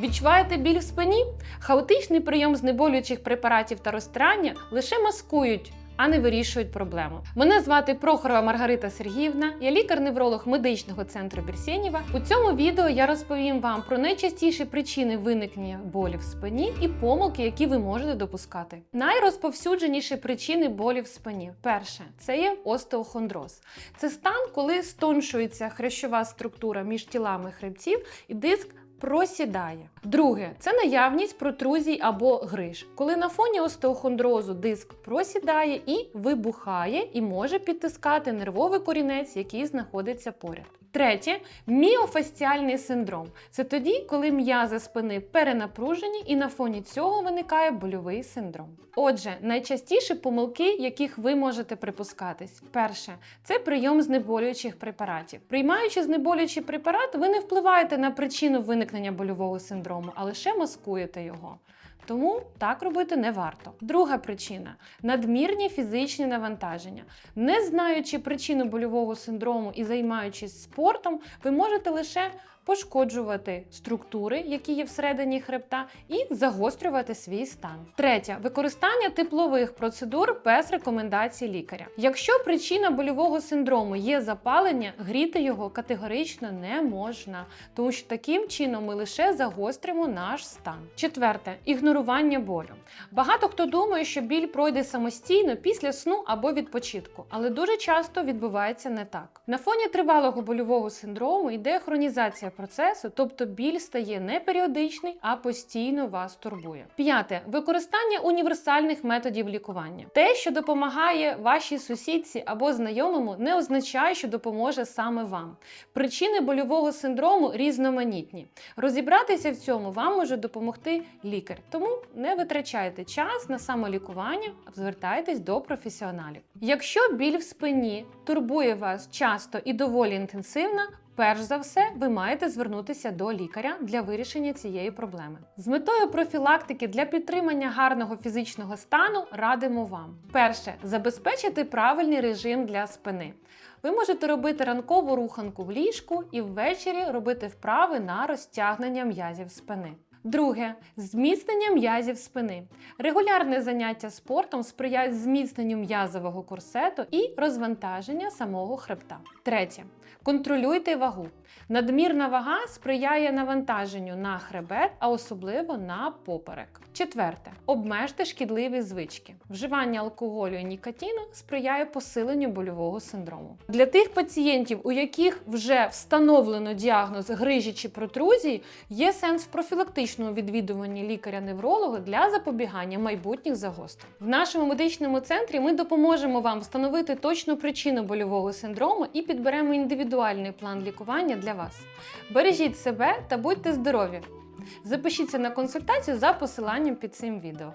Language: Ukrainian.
Відчуваєте біль в спині? Хаотичний прийом знеболюючих препаратів та розтирання лише маскують. А не вирішують проблему. Мене звати Прохорова Маргарита Сергіївна, я лікар-невролог медичного центру Бірсєнєва. У цьому відео я розповім вам про найчастіші причини виникнення болі в спині і помилки, які ви можете допускати. Найрозповсюдженіші причини болі в спині. Перше це є остеохондроз. Це стан, коли стоншується хрящова структура між тілами хребців і диск просідає. Друге це наявність протрузій або гриж, коли на фоні остеохондрозу диск просідає і вибухає, і може підтискати нервовий корінець, який знаходиться поряд. Третє міофасціальний синдром. Це тоді, коли м'язи спини перенапружені, і на фоні цього виникає больовий синдром. Отже, найчастіші помилки, яких ви можете припускатись. Перше це прийом знеболюючих препаратів. Приймаючи знеболюючий препарат, ви не впливаєте на причину виникнення больового синдрому, а лише маскуєте його. Тому так робити не варто. Друга причина надмірні фізичні навантаження. Не знаючи причину больового синдрому і займаючись спортом, ви можете лише пошкоджувати структури, які є всередині хребта, і загострювати свій стан. Третє використання теплових процедур без рекомендацій лікаря. Якщо причина больового синдрому є запалення, гріти його категорично не можна, тому що таким чином ми лише загостримо наш стан. Четверте ігнорування болю. Багато хто думає, що біль пройде самостійно після сну або відпочитку, але дуже часто відбувається не так. На фоні тривалого больового синдрому йде хронізація процесу, тобто біль стає не періодичний, а постійно вас турбує. П'яте використання універсальних методів лікування. Те, що допомагає вашій сусідці або знайомому, не означає, що допоможе саме вам. Причини больового синдрому різноманітні. Розібратися в цьому вам може допомогти лікар. Тому не витрачайте час на самолікування, звертайтесь до професіоналів. Якщо біль в спині турбує вас часто і доволі інтенсивно, Перш за все, ви маєте звернутися до лікаря для вирішення цієї проблеми. З метою профілактики для підтримання гарного фізичного стану радимо вам: перше забезпечити правильний режим для спини. Ви можете робити ранкову руханку в ліжку і ввечері робити вправи на розтягнення м'язів спини. Друге зміцнення м'язів спини. Регулярне заняття спортом сприяють зміцненню м'язового курсету і розвантаження самого хребта. Третє. Контролюйте вагу. Надмірна вага сприяє навантаженню на хребет, а особливо на поперек. Четверте. Обмежте шкідливі звички. Вживання алкоголю і нікотину сприяє посиленню больового синдрому. Для тих пацієнтів, у яких вже встановлено діагноз грижі чи протрузії, є сенс в профілактичному відвідуванні лікаря-невролога для запобігання майбутніх загострень. В нашому медичному центрі ми допоможемо вам встановити точну причину больового синдрому і підберемо індивідуальний план лікування для вас. Бережіть себе та будьте здорові! Запишіться на консультацію за посиланням під цим відео.